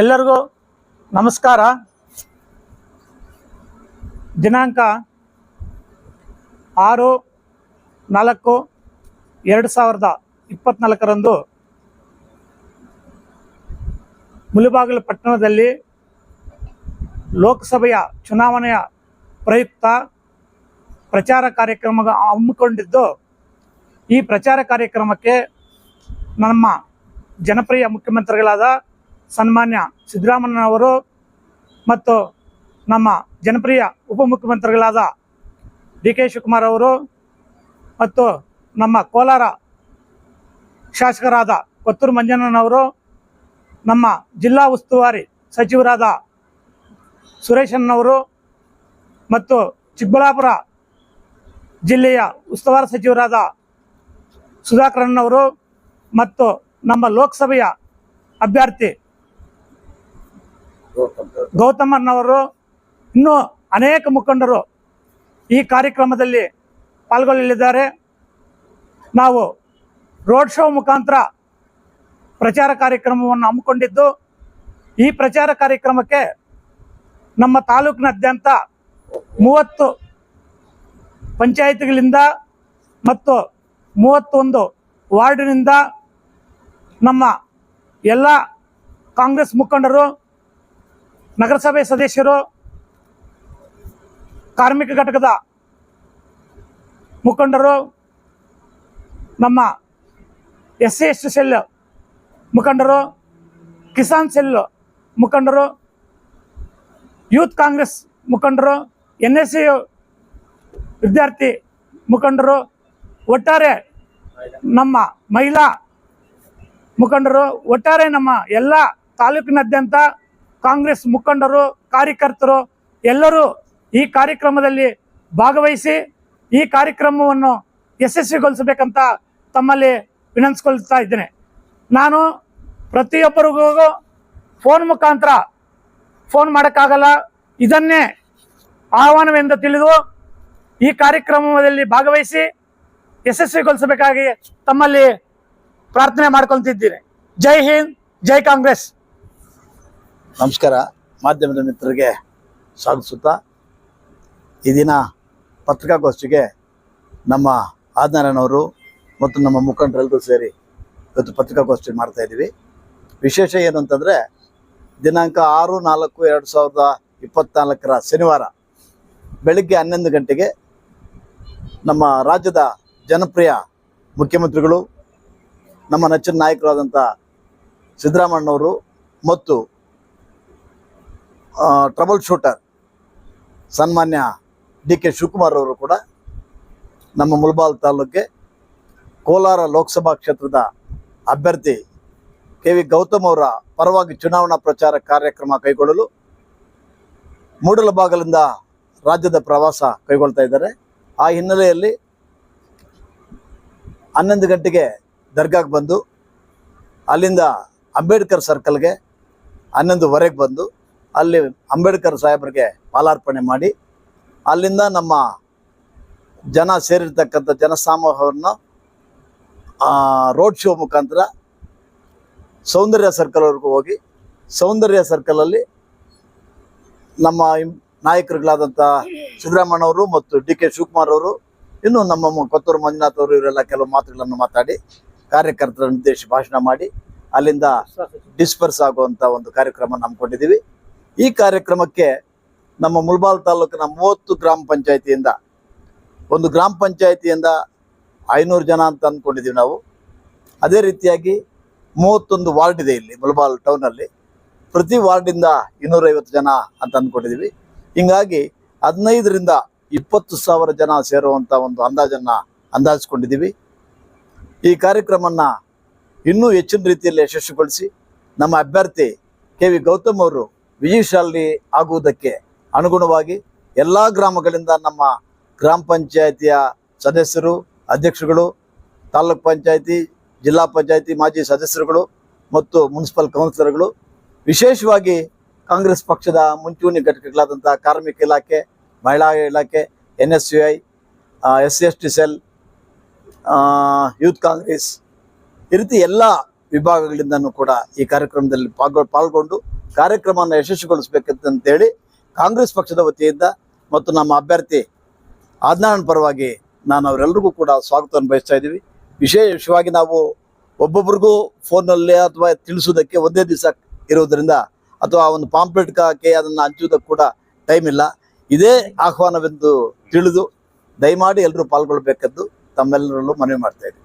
ಎಲ್ಲರಿಗೂ ನಮಸ್ಕಾರ. ದಿನಾಂಕ ಆರು, ನಾಲ್ಕು, ಎರಡು ಸಾವಿರದ ಇಪ್ಪತ್ತ್ನಾಲ್ಕರಂದು ಮುಲಿಬಾಗಿಲು ಪಟ್ಟಣದಲ್ಲಿ ಲೋಕಸಭೆಯ ಚುನಾವಣೆಯ ಪ್ರಯುಕ್ತ ಪ್ರಚಾರ ಕಾರ್ಯಕ್ರಮ ಹಮ್ಮಿಕೊಂಡಿದ್ದು, ಈ ಪ್ರಚಾರ ಕಾರ್ಯಕ್ರಮಕ್ಕೆ ನಮ್ಮ ಜನಪ್ರಿಯ ಮುಖ್ಯಮಂತ್ರಿಗಳಾದ ಸನ್ಮಾನ್ಯ ಸಿದ್ದರಾಮಯ್ಯನವರು ಮತ್ತು ನಮ್ಮ ಜನಪ್ರಿಯ ಉಪಮುಖ್ಯಮಂತ್ರಿಗಳಾದ ಡಿ ಕೆ ಶಿವಕುಮಾರ್ ಅವರು ಮತ್ತು ನಮ್ಮ ಕೋಲಾರ ಶಾಸಕರಾದ ಕೊತ್ತೂರು ಮಂಜಣ್ಣನವರು ನಮ್ಮ ಜಿಲ್ಲಾ ಉಸ್ತುವಾರಿ ಸಚಿವರಾದ ಸುರೇಶನ್ನವರು ಮತ್ತು ಚಿಕ್ಕಬಳ್ಳಾಪುರ ಜಿಲ್ಲೆಯ ಉಸ್ತುವಾರಿ ಸಚಿವರಾದ ಸುಧಾಕರನ್ನವರು ಮತ್ತು ನಮ್ಮ ಲೋಕಸಭೆಯ ಅಭ್ಯರ್ಥಿ ಗೌತಮನ್ನವರು ಇನ್ನೂ ಅನೇಕ ಮುಖಂಡರು ಈ ಕಾರ್ಯಕ್ರಮದಲ್ಲಿ ಪಾಲ್ಗೊಳ್ಳಲಿದ್ದಾರೆ. ನಾವು ರೋಡ್ ಶೋ ಮುಖಾಂತರ ಪ್ರಚಾರ ಕಾರ್ಯಕ್ರಮವನ್ನು ಹಮ್ಮಿಕೊಂಡಿದ್ದು, ಈ ಪ್ರಚಾರ ಕಾರ್ಯಕ್ರಮಕ್ಕೆ ನಮ್ಮ ತಾಲೂಕಿನಾದ್ಯಂತ ಮೂವತ್ತು ಪಂಚಾಯತ್ಗಳಿಂದ ಮತ್ತು ಮೂವತ್ತೊಂದು ವಾರ್ಡಿನಿಂದ ನಮ್ಮ ಎಲ್ಲ ಕಾಂಗ್ರೆಸ್ ಮುಖಂಡರು ನಗರಸಭೆ ಸದಸ್ಯರು ಕಾರ್ಮಿಕ ಘಟಕದ ಮುಖಂಡರು, ನಮ್ಮ ಎಸ್ ಎಸ್ ಸೆಲ್ ಮುಖಂಡರು, ಕಿಸಾನ್ ಸೆಲ್ ಮುಖಂಡರು, ಯೂತ್ ಕಾಂಗ್ರೆಸ್ ಮುಖಂಡರು ಎನ್ ಎಸ್ ಸಿ ವಿದ್ಯಾರ್ಥಿ ಮುಖಂಡರು, ಒಟ್ಟಾರೆ ನಮ್ಮ ಮಹಿಳಾ ಮುಖಂಡರು, ಒಟ್ಟಾರೆ ನಮ್ಮ ಎಲ್ಲ ತಾಲೂಕಿನಾದ್ಯಂತ ಕಾಂಗ್ರೆಸ್ ಮುಖಂಡರು, ಕಾರ್ಯಕರ್ತರು ಎಲ್ಲರೂ ಈ ಕಾರ್ಯಕ್ರಮದಲ್ಲಿ ಭಾಗವಹಿಸಿ ಈ ಕಾರ್ಯಕ್ರಮವನ್ನು ಯಶಸ್ವಿಗೊಳಿಸಬೇಕಂತ ತಮ್ಮಲ್ಲಿ ವಿನಂತಿಸ್ಕೊಳ್ತಾ ಇದ್ದೇನೆ. ನಾನು ಪ್ರತಿಯೊಬ್ಬರಿಗೂ ಫೋನ್ ಮುಖಾಂತರ ಫೋನ್ ಮಾಡೋಕ್ಕಾಗಲ್ಲ. ಇದನ್ನೇ ಆಹ್ವಾನವೆಂದು ತಿಳಿದು ಈ ಕಾರ್ಯಕ್ರಮದಲ್ಲಿ ಭಾಗವಹಿಸಿ ಯಶಸ್ವಿಗೊಳಿಸಬೇಕಾಗಿ ತಮ್ಮಲ್ಲಿ ಪ್ರಾರ್ಥನೆ ಮಾಡ್ಕೊಳ್ತಿದ್ದೀನಿ. ಜೈ ಹಿಂದ್, ಜೈ ಕಾಂಗ್ರೆಸ್. ನಮಸ್ಕಾರ. ಮಾಧ್ಯಮದ ಮಿತ್ರರಿಗೆ ಸ್ವಾಗತಿಸುತ್ತಾ ಈ ದಿನ ಪತ್ರಿಕಾಗೋಷ್ಠಿಗೆ ನಮ್ಮ ಆದನಾರಾಯಣವರು ಮತ್ತು ನಮ್ಮ ಮುಖಂಡರೆಲ್ಲರೂ ಸೇರಿ ಇವತ್ತು ಪತ್ರಿಕಾಗೋಷ್ಠಿ ಮಾಡ್ತಾ ಇದ್ದೀವಿ. ವಿಶೇಷ ಏನು ಅಂತಂದರೆ ದಿನಾಂಕ ಆರು, ನಾಲ್ಕು, ಎರಡು ಸಾವಿರದ ಇಪ್ಪತ್ತ್ನಾಲ್ಕರ ಶನಿವಾರ ಬೆಳಗ್ಗೆ ಹನ್ನೊಂದು ಗಂಟೆಗೆ ನಮ್ಮ ರಾಜ್ಯದ ಜನಪ್ರಿಯ ಮುಖ್ಯಮಂತ್ರಿಗಳು, ನಮ್ಮ ನೆಚ್ಚಿನ ನಾಯಕರಾದಂಥ ಸಿದ್ದರಾಮಣ್ಣವರು ಮತ್ತು ಟ್ರಬಲ್ ಶೂಟರ್ ಸನ್ಮಾನ್ಯ ಡಿ ಕೆ ಶಿವಕುಮಾರ್ ಅವರು ಕೂಡ ನಮ್ಮ ಮುಲ್ಬಾಲ್ ತಾಲೂಕಿಗೆ ಕೋಲಾರ ಲೋಕಸಭಾ ಕ್ಷೇತ್ರದ ಅಭ್ಯರ್ಥಿ ಕೆ. ವಿ. ಗೌತಮ್ ಅವರ ಪರವಾಗಿ ಚುನಾವಣಾ ಪ್ರಚಾರ ಕಾರ್ಯಕ್ರಮ ಕೈಗೊಳ್ಳಲು ಮೂಡಲಬಾಗಲಿಂದ ರಾಜ್ಯದ ಪ್ರವಾಸ ಕೈಗೊಳ್ತಾ ಇದ್ದಾರೆ. ಆ ಹಿನ್ನೆಲೆಯಲ್ಲಿ ಹನ್ನೊಂದು ಗಂಟೆಗೆ ದರ್ಗಾಗೆ ಬಂದು, ಅಲ್ಲಿಂದ ಅಂಬೇಡ್ಕರ್ ಸರ್ಕಲ್ಗೆ ಹನ್ನೊಂದುವರೆಗೆ ಬಂದು ಅಲ್ಲಿ ಅಂಬೇಡ್ಕರ್ ಸಾಹೇಬರಿಗೆ ಪಾಲಾರ್ಪಣೆ ಮಾಡಿ ಅಲ್ಲಿಂದ ನಮ್ಮ ಜನ ಸೇರಿರ್ತಕ್ಕಂಥ ಜನಸಮೂಹವನ್ನು ರೋಡ್ ಶೋ ಮುಖಾಂತರ ಸೌಂದರ್ಯ ಸರ್ಕಲ್ವರೆಗೂ ಹೋಗಿ ಸೌಂದರ್ಯ ಸರ್ಕಲಲ್ಲಿ ನಮ್ಮ ನಾಯಕರುಗಳಾದಂಥ ನಾಯಕರುಗಳಾದಂಥ ಸಿದ್ದರಾಮಣ್ಣವರು ಮತ್ತು ಡಿ ಕೆ ಶಿವಕುಮಾರ್ ಅವರು ಇನ್ನು ನಮ್ಮ ಕೊತ್ತೂರು ಮಂಜುನಾಥ್ ಅವರು ಇವರೆಲ್ಲ ಕೆಲವು ಮಾತುಗಳನ್ನು ಮಾತಾಡಿ ಕಾರ್ಯಕರ್ತರನ್ನು ಉದ್ದೇಶಿಸಿ ಭಾಷಣ ಮಾಡಿ ಅಲ್ಲಿಂದ ಡಿಸ್ಪರ್ಸ್ ಆಗುವಂಥ ಒಂದು ಕಾರ್ಯಕ್ರಮ ಹಮ್ಮಿಕೊಂಡಿದ್ದೀವಿ ಈ ಕಾರ್ಯಕ್ರಮಕ್ಕೆ ನಮ್ಮ ಮುಲ್ಬಾಲ್ ತಾಲೂಕಿನ ಮೂವತ್ತು ಗ್ರಾಮ ಪಂಚಾಯತಿಯಿಂದ, ಒಂದು ಗ್ರಾಮ ಪಂಚಾಯತಿಯಿಂದ ಐನೂರು ಜನ ಅಂತ ಅಂದ್ಕೊಂಡಿದ್ದೀವಿ ನಾವು. ಅದೇ ರೀತಿಯಾಗಿ ಮೂವತ್ತೊಂದು ವಾರ್ಡ್ ಇದೆ ಇಲ್ಲಿ ಮುಲ್ಬಾಲ್ ಟೌನಲ್ಲಿ ಪ್ರತಿ ವಾರ್ಡಿಂದ ಇನ್ನೂರೈವತ್ತು ಜನ ಅಂತ ಅಂದ್ಕೊಂಡಿದ್ದೀವಿ ಹಿಂಗಾಗಿ ಹದಿನೈದರಿಂದ ಇಪ್ಪತ್ತು ಸಾವಿರ ಜನ ಸೇರುವಂಥ ಒಂದು ಅಂದಾಜನ್ನು ಅಂದಾಜಿಸ್ಕೊಂಡಿದ್ದೀವಿ. ಈ ಕಾರ್ಯಕ್ರಮನ ಇನ್ನೂ ಹೆಚ್ಚಿನ ರೀತಿಯಲ್ಲಿ ಯಶಸ್ವಿಗೊಳಿಸಿ ನಮ್ಮ ಅಭ್ಯರ್ಥಿ ಕೆ ವಿ ಗೌತಮ್ ಅವರು ವಿಜಯಶಾಲಿ ಆಗುವುದಕ್ಕೆ ಅನುಗುಣವಾಗಿ ಎಲ್ಲ ಗ್ರಾಮಗಳಿಂದ ನಮ್ಮ ಗ್ರಾಮ ಪಂಚಾಯತಿಯ ಸದಸ್ಯರು, ಅಧ್ಯಕ್ಷರುಗಳು, ತಾಲೂಕ್ ಪಂಚಾಯಿತಿ, ಜಿಲ್ಲಾ ಪಂಚಾಯಿತಿ ಮಾಜಿ ಸದಸ್ಯರುಗಳು ಮತ್ತು ಮುನ್ಸಿಪಲ್ ಕೌನ್ಸಿಲರ್ಗಳು, ವಿಶೇಷವಾಗಿ ಕಾಂಗ್ರೆಸ್ ಪಕ್ಷದ ಮುಂಚೂಣಿ ಘಟಕಗಳಾದಂಥ ಕಾರ್ಮಿಕ ಇಲಾಖೆ, ಮಹಿಳಾ ಇಲಾಖೆ N S U I S S T cell youth Congress ಈ ರೀತಿ ಎಲ್ಲ ವಿಭಾಗಗಳಿಂದನೂ ಕೂಡ ಈ ಕಾರ್ಯಕ್ರಮದಲ್ಲಿ ಪಾಲ್ಗೊ, ಪಾಲ್ಗೊಂಡು ಕಾರ್ಯಕ್ರಮವನ್ನು ಯಶಸ್ವಿಗೊಳಿಸಬೇಕಂತೇಳಿ ಕಾಂಗ್ರೆಸ್ ಪಕ್ಷದ ವತಿಯಿಂದ ಮತ್ತು ನಮ್ಮ ಅಭ್ಯರ್ಥಿ ಆದ್ನಾರಾಯಣ ಪರವಾಗಿ ನಾನು ಅವರೆಲ್ಲರಿಗೂ ಕೂಡ ಸ್ವಾಗತವನ್ನು ಬಯಸ್ತಾ ಇದ್ದೀವಿ. ವಿಶೇಷವಾಗಿ ನಾವು ಒಬ್ಬೊಬ್ರಿಗೂ ಫೋನಲ್ಲಿ ಅಥವಾ ತಿಳಿಸೋದಕ್ಕೆ ಒಂದೇ ದಿವಸ ಇರೋದರಿಂದ ಅಥವಾ ಒಂದು ಪಾಂಪ್ಲೆಟ್ ಕಾಕೆ ಅದನ್ನು ಹಂಚುವುದಕ್ಕೆ ಕೂಡ ಟೈಮ್ ಇಲ್ಲ. ಇದೇ ಆಹ್ವಾನವೆಂದು ತಿಳಿದು ದಯಮಾಡಿ ಎಲ್ಲರೂ ಪಾಲ್ಗೊಳ್ಬೇಕದ್ದು ತಮ್ಮೆಲ್ಲರಲ್ಲೂ ಮನವಿ ಮಾಡ್ತಾ ಇದ್ದೀನಿ.